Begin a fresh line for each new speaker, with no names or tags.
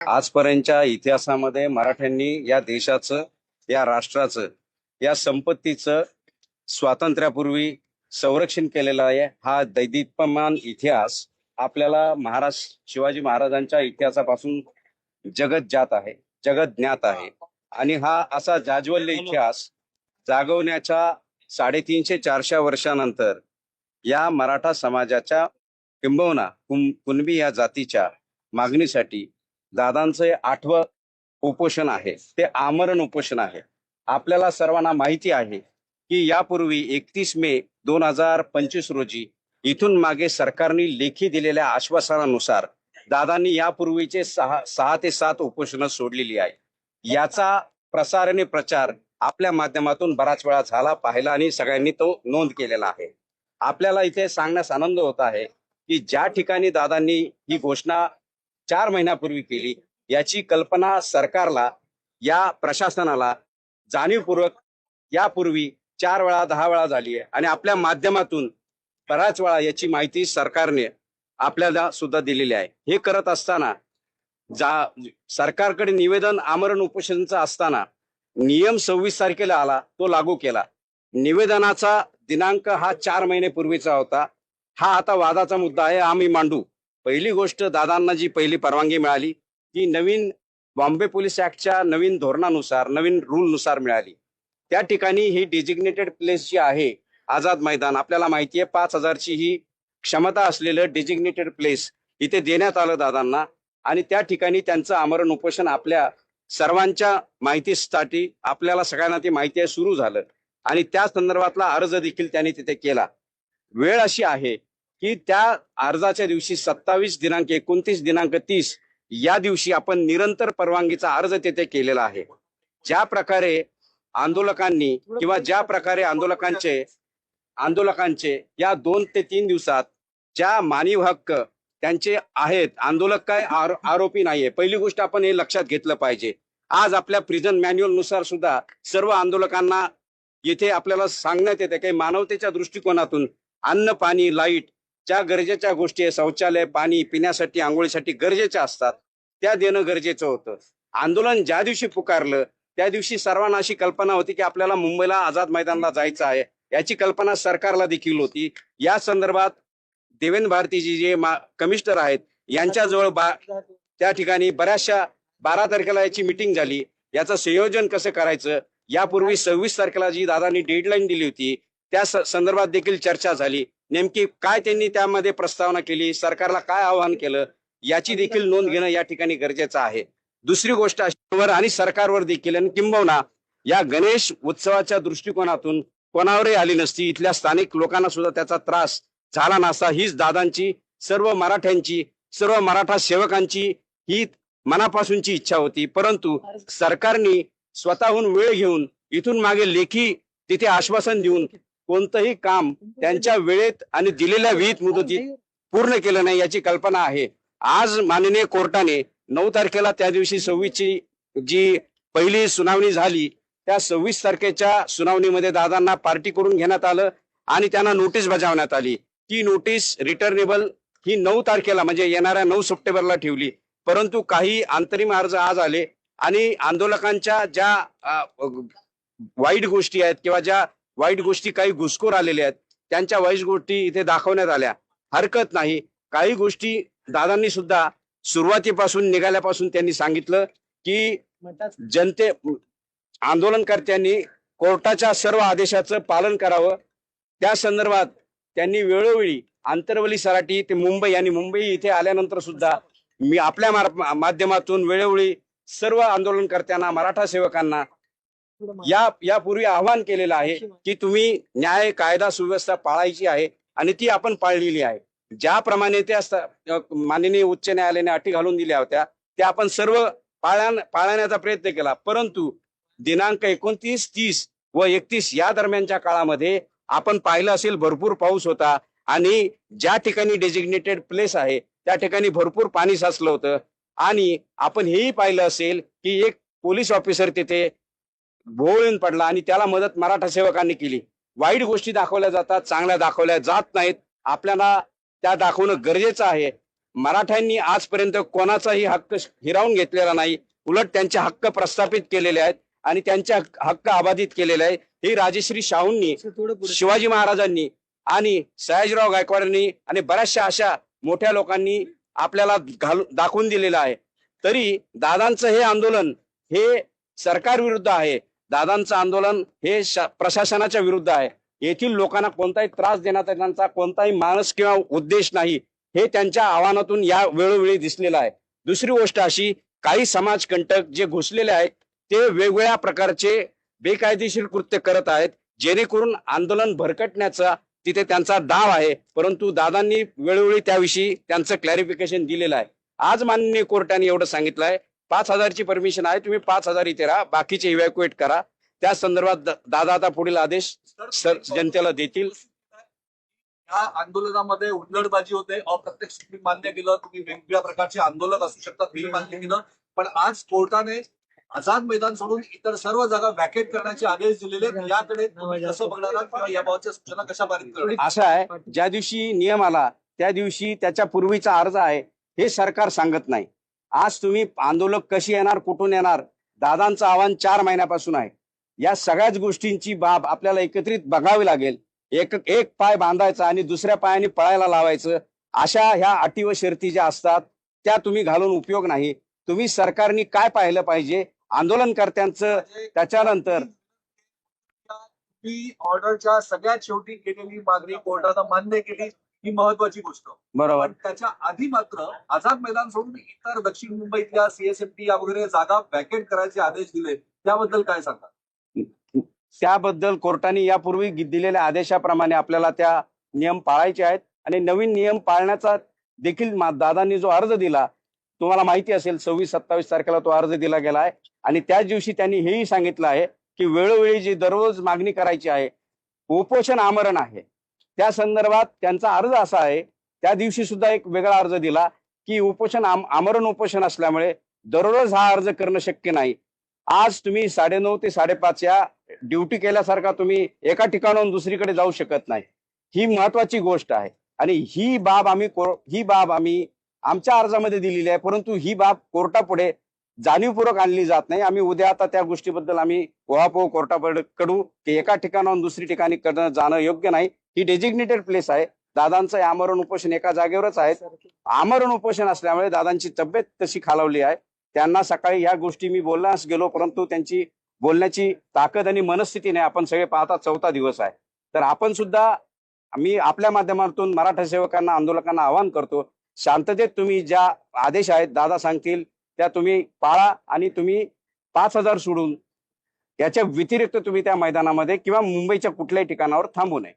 आजपर्यंतच्या इतिहासामध्ये मराठ्यांनी या देशाचं या राष्ट्राचं या संपत्तीचं स्वातंत्र्यापूर्वी संरक्षण केलेलं आहे. हा दैदिप्यमान इतिहास आपल्याला महाराज शिवाजी महाराजांच्या इतिहासापासून जगत जात आहे जगत ज्ञात आहे. आणि हा असा जाज्वल्य इतिहास जागवण्याच्या साडेतीनशे चारशे वर्षानंतर या मराठा समाजाच्या किंबहुना कुणबी या जातीच्या मागणीसाठी दादांचं हे आठवं उपोषण आहे. ते आमरण उपोषण आहे. आपल्याला सर्वांना माहिती आहे की यापूर्वी एकतीस मे दोन हजार पंचवीस रोजी इथून मागे सरकारने लेखी दिलेल्या आश्वासनानुसार दादांनी यापूर्वीचे सहा सहा ते सात उपोषणं सोडलेली आहे याचा प्रसार आणि प्रचार आपल्या माध्यमातून बराच वेळा झाला पाहिला आणि सगळ्यांनी तो नोंद केलेला आहे. आपल्याला इथे सांगण्यास आनंद होत आहे की ज्या ठिकाणी दादांनी ही घोषणा चार महिन्यापूर्वी केली. याची कल्पना सरकारला या प्रशासनाला जाणीवपूर्वक यापूर्वी चार वेळा दहा वेळा झाली आहे. आणि आपल्या माध्यमातून बऱ्याच वेळा याची माहिती सरकारने आपल्याला सुद्धा दिलेली आहे. हे करत असताना जा सरकारकडे निवेदन आमरण उपोषणचं असताना नियम सव्वीस तारखेला आला तो लागू केला. निवेदनाचा दिनांक हा चार महिने पूर्वीचा होता. हा आता वादाचा मुद्दा आहे. आम्ही मांडू. पहिली गोष्ट दादांना जी पहिली परवानगी मिळाली ती नवीन बॉम्बे पोलीस ऍक्टच्या नवीन धोरणानुसार नवीन रूल नुसार मिळाली. त्या ठिकाणी ही डेजिग्नेटेड प्लेस जी आहे आझाद मैदान आपल्याला माहिती आहे पाच हजारची ही क्षमता असलेलं डेजिग्नेटेड प्लेस इथे देण्यात आलं दादांना आणि त्या ठिकाणी त्यांचं आमरण उपोषण आपल्या सर्वांच्या माहितीसाठी आपल्याला सगळ्यांना ती माहिती आहे सुरू झालं. आणि त्या संदर्भातला अर्ज देखील त्यांनी तिथे केला. वेळ अशी आहे की त्या अर्जाच्या दिवशी सत्तावीस दिनांक एकोणतीस दिनांक तीस या दिवशी आपण निरंतर परवानगीचा अर्ज तिथे केलेला आहे. ज्या प्रकारे आंदोलकांनी किंवा ज्या प्रकारे आंदोलकांचे आंदोलकांचे या दोन ते तीन दिवसात ज्या मानव हक्क त्यांचे आहेत आंदोलक काय आरो- आरोपी नाहीये. पहिली गोष्ट आपण हे लक्षात घेतलं पाहिजे. आज आपल्या प्रिझन मॅन्युअलनुसार सुद्धा सर्व आंदोलकांना येथे आपल्याला सांगण्यात येते. काही मानवतेच्या दृष्टिकोनातून अन्न पाणी लाइट ज्या गरजेच्या गोष्टी आहे शौचालय पाणी पिण्यासाठी आंघोळीसाठी गरजेच्या असतात त्या देणं गरजेचं होतं. आंदोलन ज्या दिवशी पुकारलं त्या दिवशी सर्वांना अशी कल्पना होती की आपल्याला मुंबईला आझाद मैदानला जायचं आहे. याची कल्पना सरकारला देखील होती. या संदर्भात देवेंद्र भारतीजी जे कमिश्नर कमिशनर आहेत यांच्याजवळ बा त्या ठिकाणी बऱ्याचशा बारा तारखेला याची मिटिंग झाली. याचं संयोजन कसं करायचं? यापूर्वी सव्वीस तारखेला जी दादांनी डेडलाईन दिली होती त्या संदर्भात देखील चर्चा झाली. नेमकी काय त्यांनी त्यामध्ये प्रस्तावना केली? सरकारला काय आवाहन केलं? याची देखील नोंद घेणं या ठिकाणी गरजेचं आहे. दुसरी गोष्ट अशावर आणि सरकारवर देखील आणि किंबहुना या गणेश उत्सवाच्या दृष्टिकोनातून कोणावरही आली नसती इथल्या स्थानिक लोकांना सुद्धा त्याचा त्रास झाला नसता. हीच दादांची सर्व मराठ्यांची सर्व मराठा सेवकांची ही मनापासूनची इच्छा होती. परंतु सरकारने स्वतःहून वेळ घेऊन इथून मागे लेखी तिथे आश्वासन देऊन कोणतंही काम त्यांच्या वेळेत आणि दिलेल्या विहित मुदतीत पूर्ण केलं नाही याची कल्पना आहे. आज माननीय कोर्टाने नऊ तारखेला त्या दिवशी सव्वीसची जी पहिली सुनावणी झाली त्या सव्वीस तारखेच्या सुनावणीमध्ये दादांना पार्टी करून घेण्यात आलं आणि त्यांना नोटीस बजावण्यात आली. ती नोटीस रिटर्नेबल ही नऊ तारखेला म्हणजे येणाऱ्या नऊ सप्टेंबरला ठेवली. परंतु काही अंतरिम अर्ज आज आले आणि आंदोलकांच्या ज्या वाईट गोष्टी आहेत किंवा ज्या वाईट गोष्टी काही घुसखोर आलेल्या आहेत. त्यांच्या वाईट गोष्टी इथे दाखवण्यात आल्या. हरकत नाही. काही गोष्टी दादांनी सुद्धा सुरुवातीपासून निघाल्यापासून त्यांनी सांगितलं की जनते आंदोलनकर्त्यांनी कोर्टाच्या सर्व आदेशाचं पालन करावं. त्या संदर्भात त्यांनी वेळोवेळी आंतरवली सराटी ते मुंबई आणि मुंबई इथे आल्यानंतर सुद्धा मी आपल्या माध्यमातून वेळोवेळी सर्व आंदोलनकर्त्यांना मराठा सेवकांना या यापूर्वी आवाहन केलेलं आहे की तुम्ही न्याय कायदा सुव्यवस्था पाळायची आहे आणि ती आपण पाळलेली आहे. ज्याप्रमाणे त्या माननीय उच्च न्यायालयाने अटी घालून दिल्या होत्या त्या आपण सर्व पाळण पाळण्याचा प्रयत्न केला. परंतु दिनांक एकोणतीस तीस व एकतीस या दरम्यानच्या काळामध्ये आपण पाहिलं असेल भरपूर पाऊस होता आणि ज्या ठिकाणी डेजिग्नेटेड प्लेस आहे त्या ठिकाणी भरपूर पाणी साचलं होतं. आणि आपण हेही पाहिलं असेल की एक पोलीस ऑफिसर तिथे भोवळून पडला आणि त्याला मदत मराठा सेवकांनी केली. वाईट गोष्टी दाखवल्या जातात चांगल्या दाखवल्या जात नाहीत. आपल्याला त्या दाखवणं गरजेचं आहे. मराठ्यांनी आजपर्यंत कोणाचाही हक्क हिरावून घेतलेला नाही. उलट त्यांचे हक्क प्रस्थापित केलेले आहेत आणि त्यांचे हक्क हक्क अबाधित केलेले आहेत. हे राजश्री शाहूंनी शिवाजी महाराजांनी आणि सयाजीराव गायकवाडांनी आणि बऱ्याचशा अशा मोठ्या लोकांनी आपल्याला घालून दाखवून दिलेलं आहे. तरी दादांचं हे आंदोलन हे सरकार विरुद्ध आहे. दादांचं आंदोलन हे शा- प्रशासनाच्या विरुद्ध आहे. येथील लोकांना कोणताही त्रास देण्याचा त्यांचा कोणताही मानस किंवा उद्देश नाही हे त्यांच्या आव्हानातून या वेळोवेळी दिसलेलं आहे. दुसरी गोष्ट अशी काही समाजकंटक जे घुसलेले आहेत ते वेगवेगळ्या प्रकारचे बेकायदेशीर कृत्य करत आहेत जेणेकरून आंदोलन भरकटण्याचा तिथे त्यांचा डाव आहे. परंतु दादांनी वेळोवेळी त्याविषयी त्यांचं क्लॅरिफिकेशन दिलेलं आहे. आज माननीय कोर्टाने एवढं सांगितलं आहे. पाच हजारची परमिशन आहे तुम्ही पाच हजार इथे राहा बाकीचे इव्हॅक्युएट करा. त्या संदर्भात दादा आता पुढील आदेश सर जनतेला देतील.
या आंदोलनामध्ये हुल्लडबाजी होते अप्रत्यक्ष तुम्ही मान्य केलं तुम्ही वेगवेगळ्या प्रकारचे आंदोलक असू शकतात मी मान्य केलं. पण आज कोर्टाने आझाद मैदान सोडून इतर सर्व जागा वॅकेट करण्याचे आदेश दिलेले. याकडे कसं बघणार किंवा याबाबतच्या सूचना कशा पारित
असं आहे ज्या दिवशी नियम आला त्या दिवशी त्याच्या पूर्वीचा अर्ज आहे हे सरकार सांगत नाही. आज तुम्ही आंदोलक कशी येणार कुठून येणार? दादांचं आव्हान चार महिन्यापासून आहे. या सगळ्याच गोष्टींची बाब आपल्याला एकत्रित बघावी लागेल. एक एक पाय बांधायचा आणि दुसऱ्या पायाने पळायला लावायचं. अशा ह्या अटी व शर्ती ज्या असतात त्या तुम्ही घालून उपयोग नाही. तुम्ही सरकारने काय पाहिलं पाहिजे? आंदोलनकर्त्यांचं त्याच्यानंतर
ऑर्डरच्या सगळ्यात शेवटी केलेली मागणी कोर्टानं मान्य केली. ही महत्वाची गोष्ट.
बरोबर.
त्याच्या आधी मात्र आझाद मैदान सोडून इतर दक्षिण मुंबईतल्या सीएसएमटी या वगैरे जागा वॅकेट करायचे आदेश दिले. त्याबद्दल काय सांगा
त्याबद्दल कोर्टाने यापूर्वी दिलेल्या आदेशाप्रमाणे आपल्याला त्या नियम पाळायचे आहेत. आणि नवीन नियम पाळण्याचा देखील दादांनी जो अर्ज दिला तुम्हाला माहिती असेल सव्वीस सत्तावीस तारखेला तो अर्ज दिला गेला आहे. आणि त्याच दिवशी त्यांनी हेही सांगितलं आहे की वेळोवेळी जी दररोज मागणी करायची आहे उपोषण आमरण आहे. त्या संदर्भात त्यांचा अर्ज असा आहे त्या दिवशी सुद्धा एक वेगळा अर्ज दिला की उपोषण आम- आमरण उपोषण असल्यामुळे दररोज हा अर्ज करणं शक्य नाही. आज तुम्ही साडेनऊ ते साडेपाच या ड्युटी केल्यासारखा तुम्ही एका ठिकाणाहून दुसरीकडे जाऊ शकत नाही. ही महत्वाची गोष्ट आहे. आणि ही बाब आम्ही को- ही बाब आम्ही आमच्या अर्जामध्ये दिलेली आहे परंतु ही बाब कोर्टापुढे जाणीवपूर्वक आणली जात नाही. आम्ही उद्या आता त्या गोष्टीबद्दल आम्ही ओहापोह कोर्टापुढे कडू की एका ठिकाणाहून दुसरी ठिकाणी करणं जाणं योग्य नाही. ही डेजिग्नेटेड प्लेस आहे. दादांचं हे आमरण उपोषण एका जागेवरच आहे. आमरण उपोषण असल्यामुळे दादांची तब्येत तशी खालावली आहे. त्यांना सकाळी ह्या गोष्टी मी बोलण्यास गेलो परंतु त्यांची बोलण्याची ताकद आणि मनस्थिती नाही. आपण सगळे पाहता चौथा दिवस आहे. तर आपण सुद्धा मी आपल्या माध्यमातून मराठा सेवकांना आंदोलकांना आवाहन करतो शांततेत तुम्ही ज्या आदेश आहेत दादा सांगतील त्या तुम्ही पाळा आणि तुम्ही पाच हजार सोडून याच्या व्यतिरिक्त तुम्ही त्या मैदानामध्ये किंवा मुंबईच्या कुठल्याही ठिकाणावर थांबू नये.